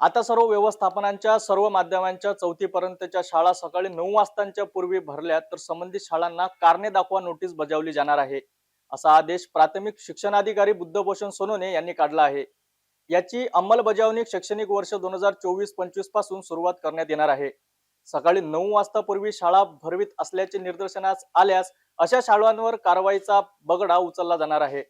आता सर्व व्यवस्थापनांच्या सर्व माध्यमांच्या चौथीपर्यंतच्या शाळा सकाळी नऊ वाजतांच्या पूर्वी भरल्या तर संबंधित शाळांना कारणे दाखवा नोटीस बजावली जाणार आहे असा आदेश प्राथमिक शिक्षणाधिकारी बुद्धभूषण सोनोने यांनी काढला आहे. याची अंमलबजावणी शैक्षणिक वर्ष दोन हजार चोवीस पंचवीसपासून सुरुवात करण्यात येणार आहे. सकाळी नऊ वाजतापूर्वी शाळा भरवीत असल्याचे निदर्शनास आल्यास अशा शाळांवर कारवाईचा बगडा उचलला जाणार आहे.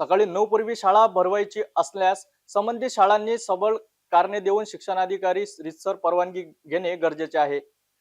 सकाळी नऊ पूर्वी शाळा भरवायची असल्यास संबंधित शाळांनी सबळ कारणे देऊन शिक्षणाधिकारी रितसर परवानगी घेणे गरजेचे आहे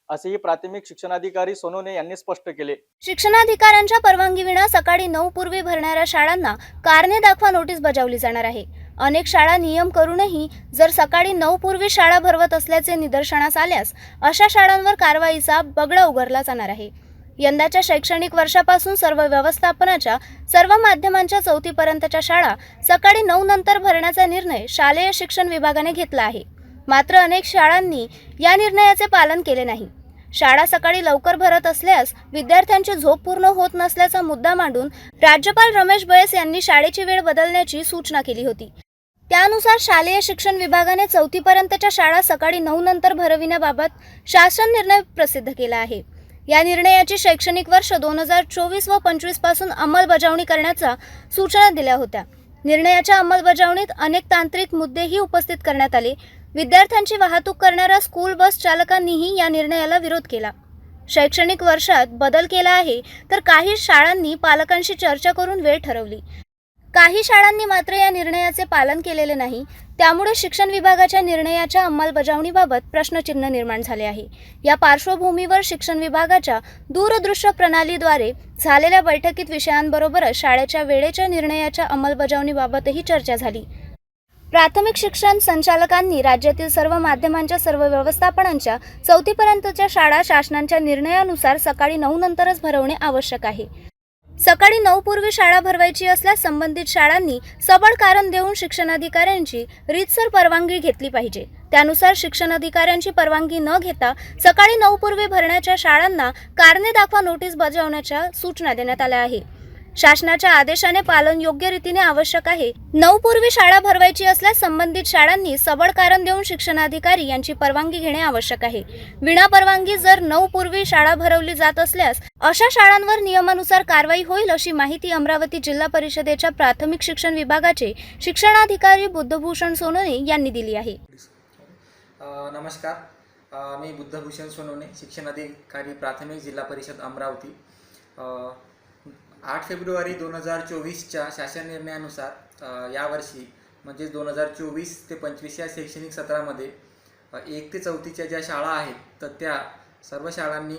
असेही प्राथमिक शिक्षणाधिकारी सोनोने यांनी स्पष्ट केले. शिक्षणाधिकाऱ्यांच्या परवानगीविना सकाळी नऊ पूर्वी भरणाऱ्या शाळांना कारणे दाखवा नोटीस बजावली जाणार आहे. अनेक शाळा नियम करूनही जर सकाळी नऊ पूर्वी शाळा भरवत असल्याचे निदर्शनास आल्यास अशा शाळांवर कारवाईचा बगडा उघडला जाणार आहे. यंदाच्या शैक्षणिक वर्षापासून सर्व व्यवस्थापनाच्या सर्व माध्यमांच्या चौथीपर्यंतच्या शाळा सकाळी नऊ नंतर भरण्याचा निर्णय शालेय शिक्षण विभागाने घेतला आहे. मात्र अनेक शाळांनी या निर्णयाचे पालन केले नाही. शाळा सकाळी लवकर भरत असल्यास विद्यार्थ्यांची झोप पूर्ण होत नसल्याचा मुद्दा मांडून राज्यपाल रमेश बैस यांनी शाळेची वेळ बदलण्याची सूचना केली होती. त्यानुसार शालेय शिक्षण विभागाने चौथीपर्यंतच्या शाळा सकाळी नऊ नंतर भरविण्याबाबत शासन निर्णय प्रसिद्ध केला आहे. या निर्णयाची शैक्षणिक वर्ष दोन हजार चोवीस व पंचवीसपासून अंमलबजावणी करण्याचा सूचना दिल्या होत्या. निर्णयाच्या अंमलबजावणीत अनेक तांत्रिक मुद्देही उपस्थित करण्यात आले. विद्यार्थ्यांची वाहतूक करणाऱ्या स्कूल बस चालकांनीही या निर्णयाला विरोध केला. शैक्षणिक वर्षात बदल केला आहे तर काही शाळांनी पालकांशी चर्चा करून वेळ ठरवली. काही शाळांनी मात्र या निर्णयाचे पालन केलेले नाही. त्यामुळे शिक्षण विभागाच्या निर्णयाच्या अंमलबजावणीबाबत प्रश्नचिन्ह निर्माण झाले आहे. या पार्श्वभूमीवर शिक्षण विभागाच्या दूरदृश्य प्रणालीद्वारे झालेल्या बैठकीत विषयांबरोबरच शाळेच्या वेळेच्या निर्णयाच्या अंमलबजावणीबाबतही चर्चा झाली. प्राथमिक शिक्षण संचालकांनी राज्यातील सर्व माध्यमांच्या सर्व व्यवस्थापनांच्या चौथीपर्यंतच्या शाळा शासनाच्या निर्णयानुसार सकाळी नऊ नंतरच भरवणे आवश्यक आहे. सकाळी नऊ पूर्वी शाळा भरवायची असल्यास संबंधित शाळांनी सबळ कारण देऊन शिक्षणाधिकाऱ्यांची रीतसर परवानगी घेतली पाहिजे. त्यानुसार शिक्षणाधिकाऱ्यांची परवानगी न घेता सकाळी नऊ पूर्वी भरण्याच्या शाळांना कारणे दाखवा नोटीस बजावण्याच्या सूचना देण्यात आल्या आहे शासनाच्या आदेशाने पालन योग्य रीतीने आवश्यक आहे. नऊ पूर्वी शाळा भरवायची असल्यास संबंधित शाळांनी सबळ कारण देऊन शिक्षणाधिकारी यांची परवानगी घेणे आवश्यक आहे. विना परवानगी जर नऊ पूर्वी शाळा भरवली जात असल्यास अशा शाळांवर नियमानुसार कारवाई होईल अशी माहिती अमरावती जिल्हा परिषदेच्या प्राथमिक शिक्षण विभागाचे शिक्षणाधिकारी बुद्धभूषण सोनोने यांनी दिली आहे. नमस्कार. मी बुद्धभूषण सोनोने शिक्षणाधिकारी प्राथमिक जिल्हा परिषद अमरावती. आठ फेब्रुवारी दोन हजार चोवीसच्या शासन निर्णयानुसार यावर्षी म्हणजे दोन हजार चोवीस ते पंचवीस या शैक्षणिक सत्रामध्ये एक ते चौथीच्या ज्या शाळा आहेत तर त्या सर्व शाळांनी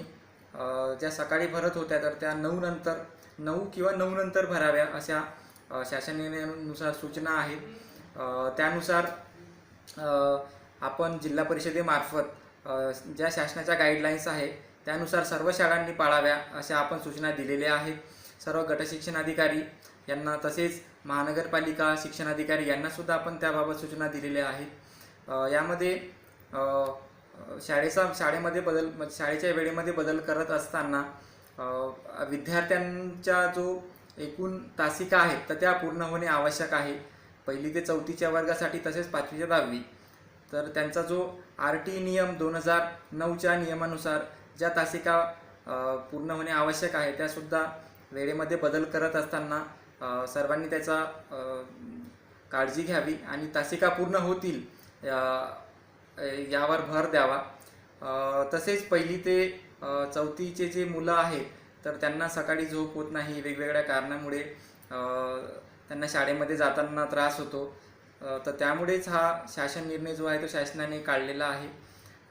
ज्या सकाळी भरत होत्या तर त्या नऊ नंतर नऊ किंवा नऊ नंतर भराव्या अशा शासन निर्णयानुसार सूचना आहेत. त्यानुसार आपण जिल्हा परिषदेमार्फत ज्या शासनाच्या गाईडलाईन्स आहे त्यानुसार सर्व शाळांनी पाळाव्या अशा आपण सूचना दिलेल्या आहेत. सर्व गटशिक्षण अधिकारी यांना तसेच महानगरपालिका शिक्षण अधिकारी यांनासुद्धा आपण त्याबाबत सूचना दिलेल्या आहेत. यामध्ये शाळेचा शाळेमध्ये बदल शाळेच्या वेळेमध्ये बदल करत असताना विद्यार्थ्यांच्या जो एकूण तासिका आहेत तर त्या पूर्ण होणे आवश्यक आहे. पहिली ते चौथीच्या वर्गासाठी तसेच पाचवी ते दहावी. तर त्यांचा जो आर टी नियम दोन हजार नऊच्या नियमानुसार ज्या तासिका पूर्ण होणे आवश्यक आहे त्यासुद्धा वेळेमध्ये बदल करत असताना सर्वांनी त्याचा काळजी घ्यावी आणि तासिका पूर्ण होतील यावर भर द्यावा. तसेच पहिली ते चौथीचे जे मुलं आहेत तर त्यांना सकाळी झोप होत नाही. वेगवेगळ्या कारणामुळे त्यांना शाळेमध्ये जाताना त्रास होतो. तर त्यामुळेच हा शासन निर्णय जो आहे तो शासनाने काढलेला आहे.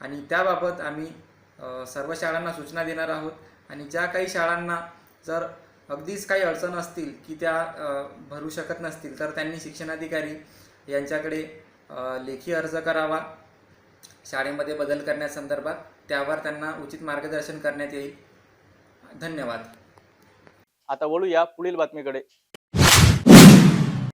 आणि त्याबाबत आम्ही सर्व शाळांना सूचना देणार आहोत. आणि ज्या काही शाळांना जर अगदीच काही अडचण असतील की त्या भरू शकत नसतील तर त्यांनी शिक्षणाधिकारी यांच्याकडे लेखी अर्ज करावा. शाळेमध्ये बदल करण्यासंदर्भात त्यावर त्यांना उचित मार्गदर्शन करण्यात येईल. धन्यवाद. आता वळूया पुढील बातमीकडे.